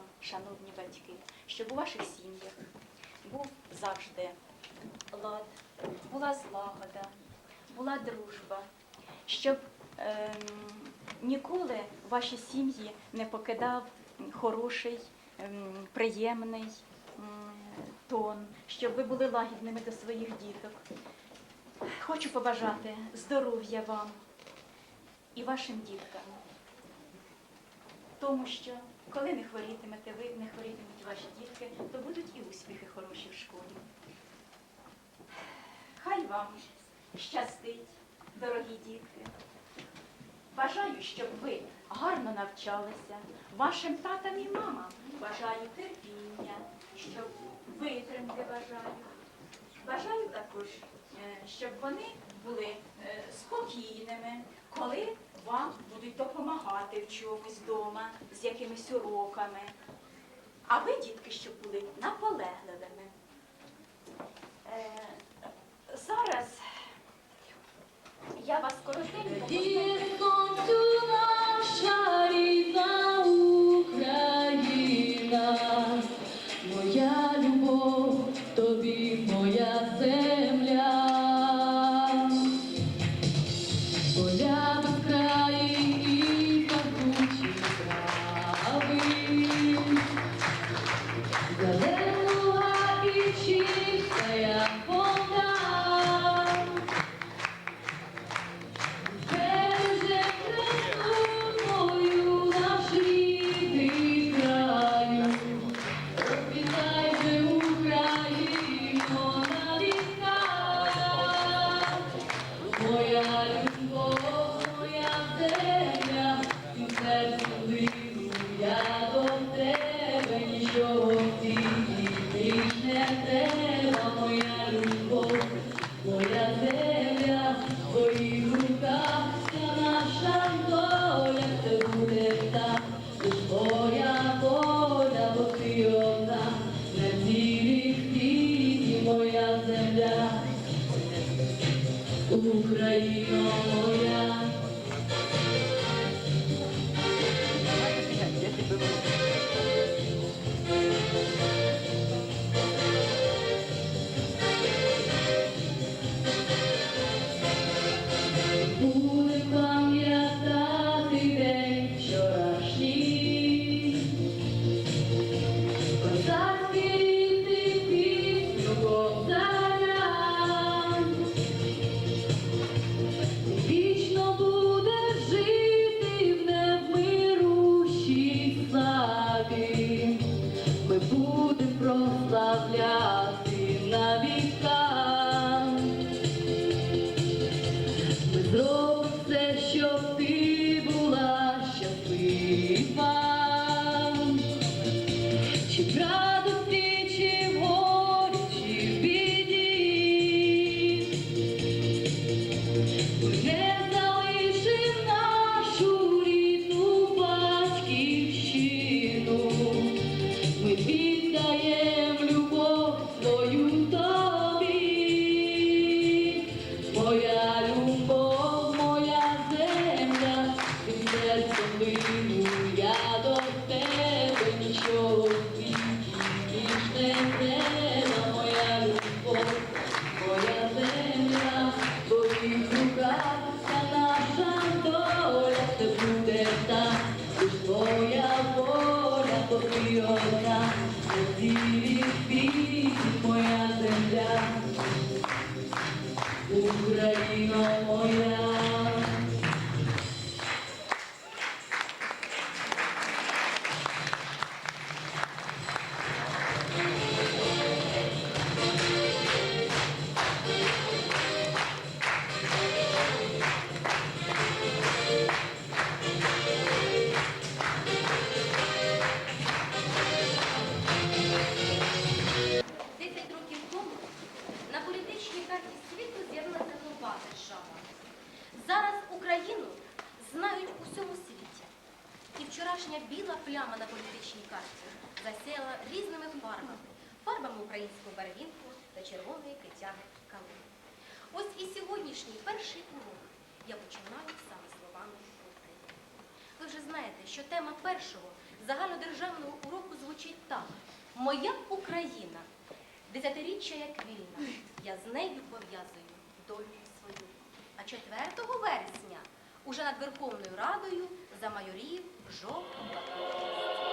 вам, шановні батьки, щоб у ваших сім'ях був завжди лад, була злагода, була дружба, щоб ем, ніколи ваші сім'ї не покидав хороший, ем, приємний м, тон, щоб ви були лагідними до своїх діток. Хочу побажати здоров'я вам і вашим діткам. Тому що коли не хворітимете ви, не хворітимуть ваші дітки, то будуть і успіхи хороші в школі. Хай вам щастить, дорогі дітки. Бажаю, щоб ви гарно навчалися, вашим татам і мамам бажаю терпіння, щоб витримки бажаю. Бажаю також, е, щоб вони були е, спокійними, коли вам будуть допомагати в чомусь вдома, з якимись уроками. А ви, дітки, щоб були наполегливими. Е, Зараз я вас коротенько Гірконцю наша земля, Україно нашій кашці засіяла різними фарбами, фарбами українського барвінку та червоної китяги калини. Ось і сьогоднішній перший урок я починаю саме словами України. Ви вже знаєте, що тема першого загальнодержавного уроку звучить так: Моя Україна, десятиріччя як вільна, я з нею пов'язую долю свою. А 4 вересня уже над Верховною Радою замайорів жовтий.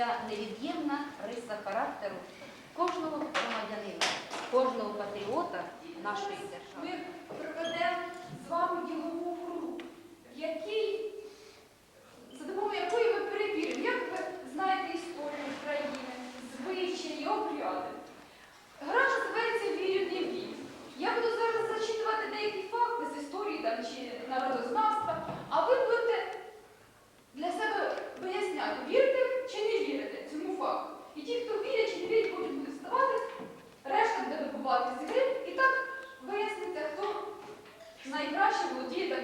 Це невід'ємна риса характеру кожного громадянина, кожного патріота нашої держави. Ми проведемо з вами ділову кругу, який у діток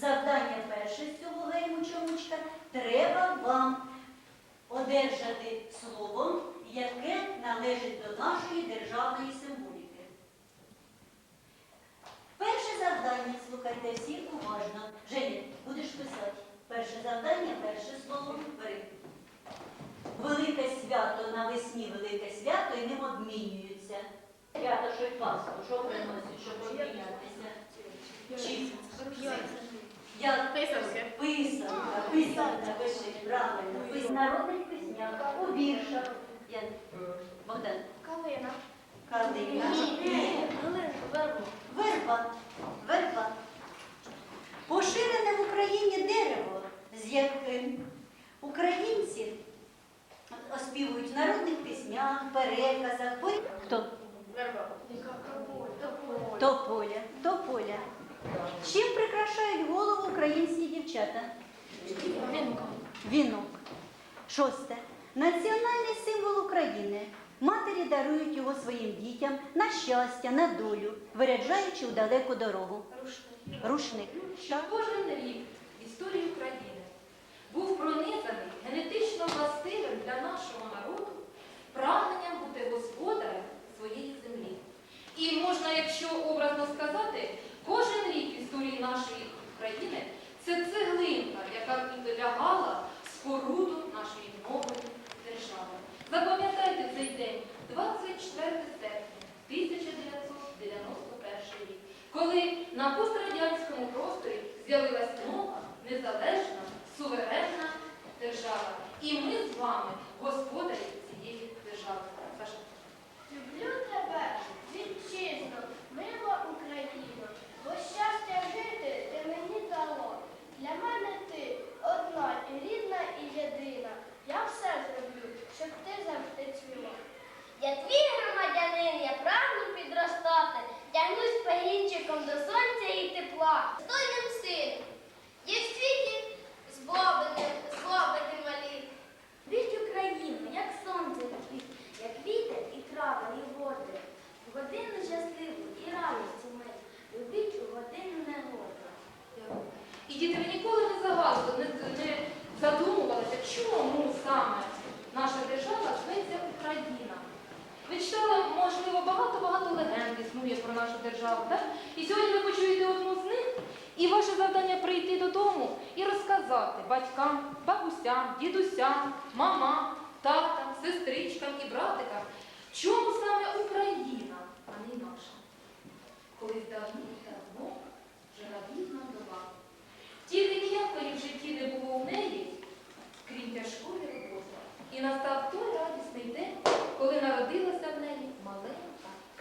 Завдання перше з цього гейму чомучка треба вам одержати словом, яке належить до нашої державної символіки. Перше завдання, слухайте всі уважно. Женя, будеш писати. Перше завдання, перше слово бери. Велике свято навесні, велике свято і ним обмінюються. Свято, що й пасху, що приносять, щоб обмінятися. Чи? Як? Писанки. Писанка, писанка, пиши, правильно. Пис- Народних піснях, у віршах. Я... Богдан. Калина. Калина. Ні. Верба. Верба. Поширене в Україні дерево, з яким українці оспівують в народних піснях, переказах. Хто? Тополя. Тополя. Чим прикрашають голову українські дівчата? Вінок. Шосте. Національний символ України. Матері дарують його своїм дітям на щастя, на долю, виряджаючи у далеку дорогу. Рушник. що кожен рік в історії України був пронизаний генетично властивим для нашого народу прагненням бути господарем своєї землі. І можна, якщо образно сказати, кожен рік в історії нашої країни це цеглинка, яка лягала в споруду нашої нової держави. Запам'ятайте цей день, 24 серпня 1991 рік, коли на пострадянському просторі з'явилась нова, незалежна, суверенна держава. І ми з вами господарі цієї держави. Саша. Люблю тебе, вітчизно, мила Україно, бо щастя жити ти мені дало. Для мене ти одна і рідна і єдина. Я все зроблю, щоб ти завжди цвіла. Я твій громадянин, я прагну підростати, тягнусь пагінчиком до сонця і тепла. Достойним сином. Є в світі злобити, злобити малі. Віч Україну, як сонце квіт, як вітер і трава, і води. В годину щасливу і радості ми, любіть у годину негоди. І діти, ви ніколи не загадували, не, не задумувалися, чому саме наша держава зветься Україна. Ви читали, можливо, багато-багато легенд існує про нашу державу. Так? І сьогодні ви почуєте одну з них, і ваше завдання прийти додому і розказати батькам, бабусям, дідусям, мамам, татам, сестричкам і братикам, чому саме Україна, а не наша. Колись давно бідна вдова. Тільки ніякої в житті не було у неї, крім тяжкої роботи. І настав той радісний день, коли народилася в неї маленька,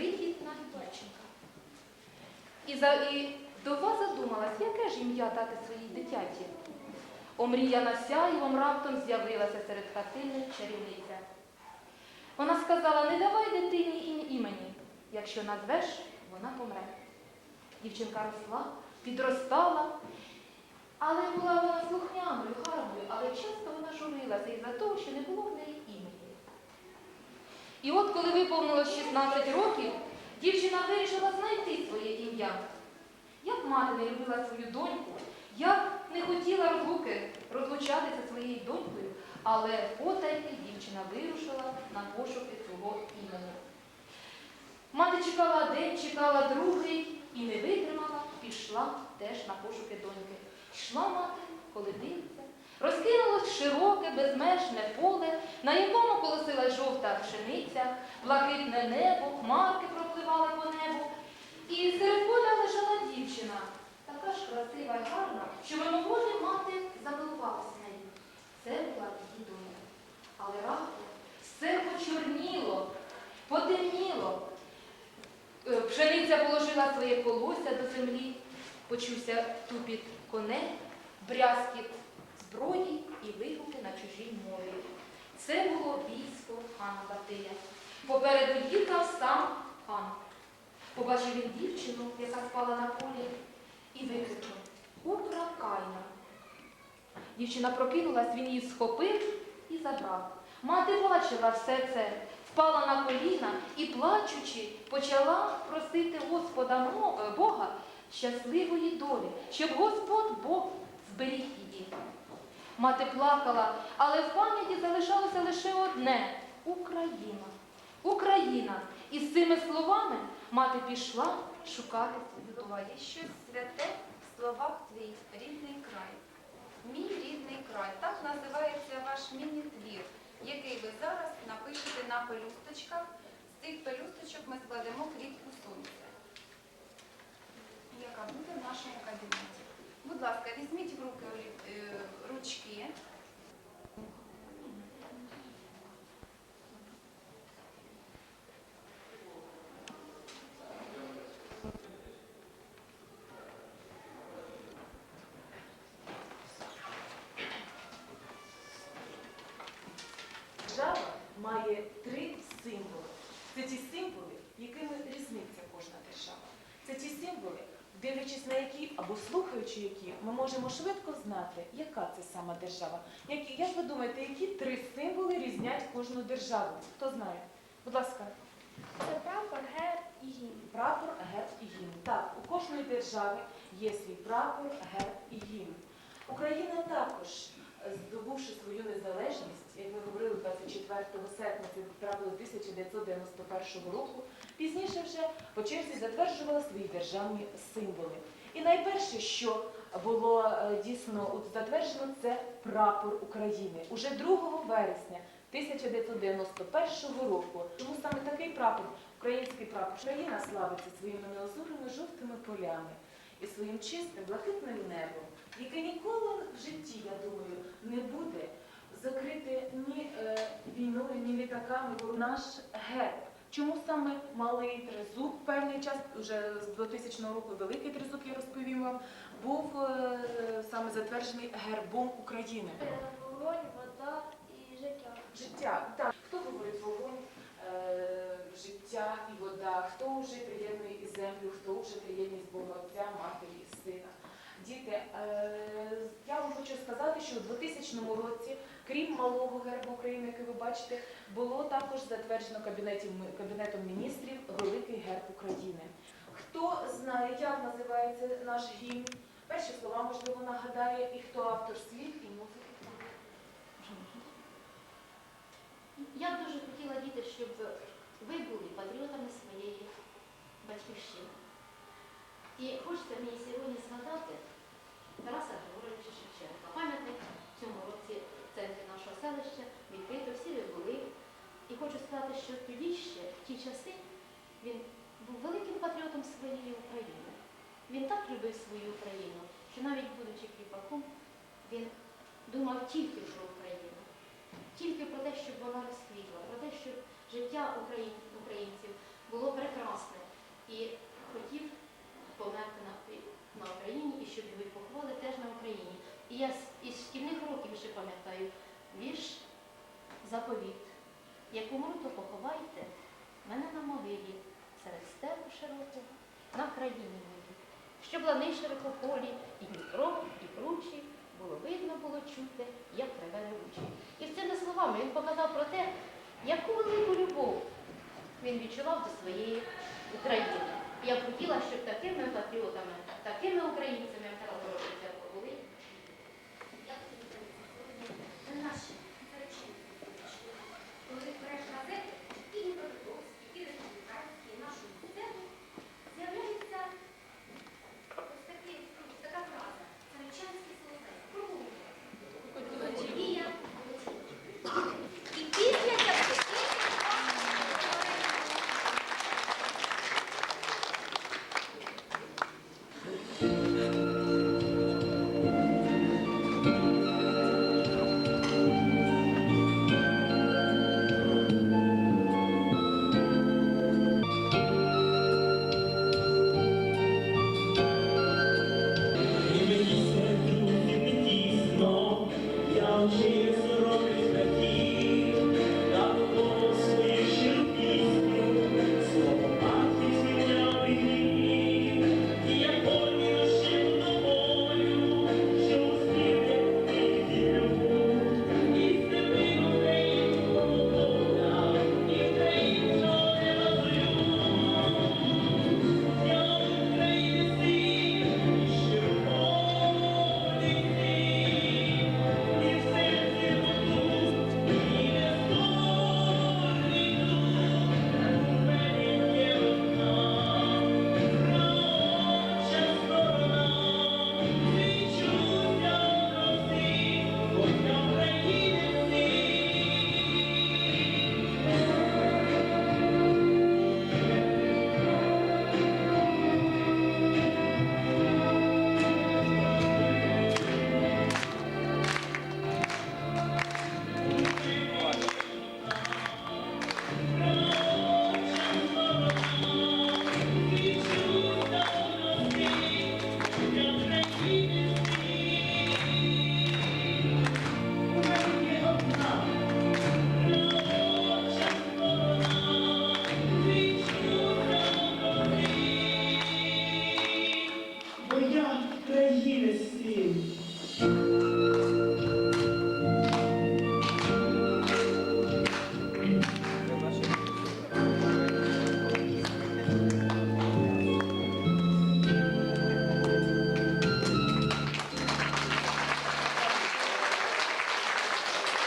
крихітна дівчинка. І, за, і вдова задумалась, яке ж ім'я дати своїй дитяті. Омріяна сяйвом раптом з'явилася серед хатини чарівниця. Вона сказала, не давай дитині імені, якщо назвеш, вона помре. Дівчинка росла, підростала, але була вона слухняною, гарною, але часто вона журилася із-за того, що не було в неї імені. І от коли виповнилось 16 років, дівчина вирішила знайти своє ім'я. Як мати не любила свою доньку, як не хотіла розлуки розлучатися своєю донькою, але потайки дівчина вирушила на пошуки свого імені. Мати чекала день, чекала другий і не витримала, пішла теж на пошуки доньки. Йшла мати, коли дивиться, розкинулось широке, безмежне поле, на якому колосила жовта пшениця, блакитне небо, хмарки пропливали по небу. І серед поля лежала дівчина, така ж красива й гарна, що мимоволі мати замилувалася нею. Це була її донька. Але раптом все почорніло, потемніло. Е, Пшениця положила своє колося до землі, почувся тупіт коней, брязкіт зброї і вигуки на чужій мові. Це було військо хана Батия. Попереду їхав сам хан. Побачив він дівчину, яка спала на полі, і викрикнув Утра Кайна. Дівчина прокинулась, він її схопив і забрав. Мати бачила все це, впала на коліна і, плачучи, почала просити Господа е, Бога щасливої долі, щоб Господь Бог зберіг її. Мати плакала, але в пам'яті залишалося лише одне Україна. Україна. І з цими словами мати пішла шукати свою. Є щось святе в словах твій рідний край. Мій рідний край. Так називається ваш міні-твір, який ви зараз напишете на пелюсточках З цих пелюсточок ми складемо квітку сонця, яка буде в нашому кабінеті. Будь ласка, візьміть в руки е, ручки. Держава має три символи. Це ті символи, якими різниця кожна держава. Це ті символи, дивлячись на які або слухаючи які, ми можемо швидко знати, яка це сама держава. Які, як ви думаєте, які три символи різнять кожну державу? Хто знає? Будь ласка. Це прапор, герб і гімн. Прапор, герб і гімн. Так, у кожної держави є свій прапор, герб і гімн. Україна також, е, здобувши свою незалежність, як ми говорили 24 серпня, це трапило 1991 року, пізніше вже по черзі затверджувала свої державні символи. І найперше, що було е, дійсно затверджено, це прапор України. Уже 2 вересня 1991 року. Чому саме такий прапор? Український прапор. Україна славиться своїми неозорими жовтими полями і своїм чистим блакитним небом, яке ніколи в житті, я думаю, не буде закрите ні е, війною, ні літаками. Наш герб. Чому саме малий тризуб певний час, вже з 2000 року великий тризуб, я розповім вам, був е, саме затверджений гербом України. Вогонь, вода і життя. Життя. Так. Хто говорить вогонь, е, життя і вода, хто вже приєднує і землю, хто вже приєднує з Бога Отця, Матері і Сина. Діти, е, я вам хочу сказати, що у 2000 році, крім малого гербу України, який ви бачите, було також затверджено Кабінетом, міністрів Великий герб України. Хто знає, як називається наш гімн? Перші слова, можливо, нагадає, і хто автор слів і музики. Я б дуже хотіла, діти, щоб ви були патріотами своєї батьківщини. І хочеться мені сьогодні згадати Тараса Григоровича Шевченка. Пам'ятник в цьому році селища відкрито, всі ви були. І хочу сказати, що тоді ще, в ті часи, він був великим патріотом своєї України. Він так любив свою Україну, що навіть будучи кріпаком, він думав тільки про Україну тільки про те, щоб вона розквітла, про те, щоб життя україн- українців було прекрасне і хотів померти на, Україні і щоб його поховали теж на Україні. І я із шкільних років ще пам'ятаю вірш заповіт. Як умру, то поховайте мене на могилі серед степу широкого на країні моїй. Щоб лани широкополі, і Дніпро, і кручі, було видно, було чути, як реве ревучий. І цими словами він показав про те, яку велику любов він відчував до своєї України. Я б хотіла, щоб такими патріотами, такими українцями, як були.